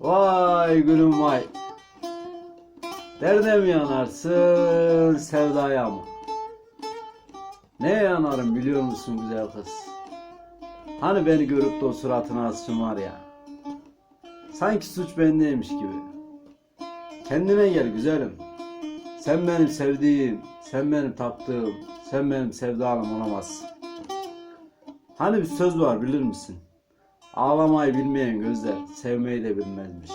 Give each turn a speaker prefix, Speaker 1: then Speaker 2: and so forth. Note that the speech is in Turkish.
Speaker 1: Vay gülüm vay. Derde mi yanarsın sevdaya mı? Ne yanarım biliyor musun güzel kız? Hani beni görüp de o suratına asçın var ya. Sanki suç bendeymiş gibi. Kendine gel güzelim. Sen benim sevdiğim, sen benim taptığım, sen benim sevdalım olamazsın. Hani bir söz var bilir misin? Ağlamayı bilmeyen gözler sevmeyi de bilmezmiş.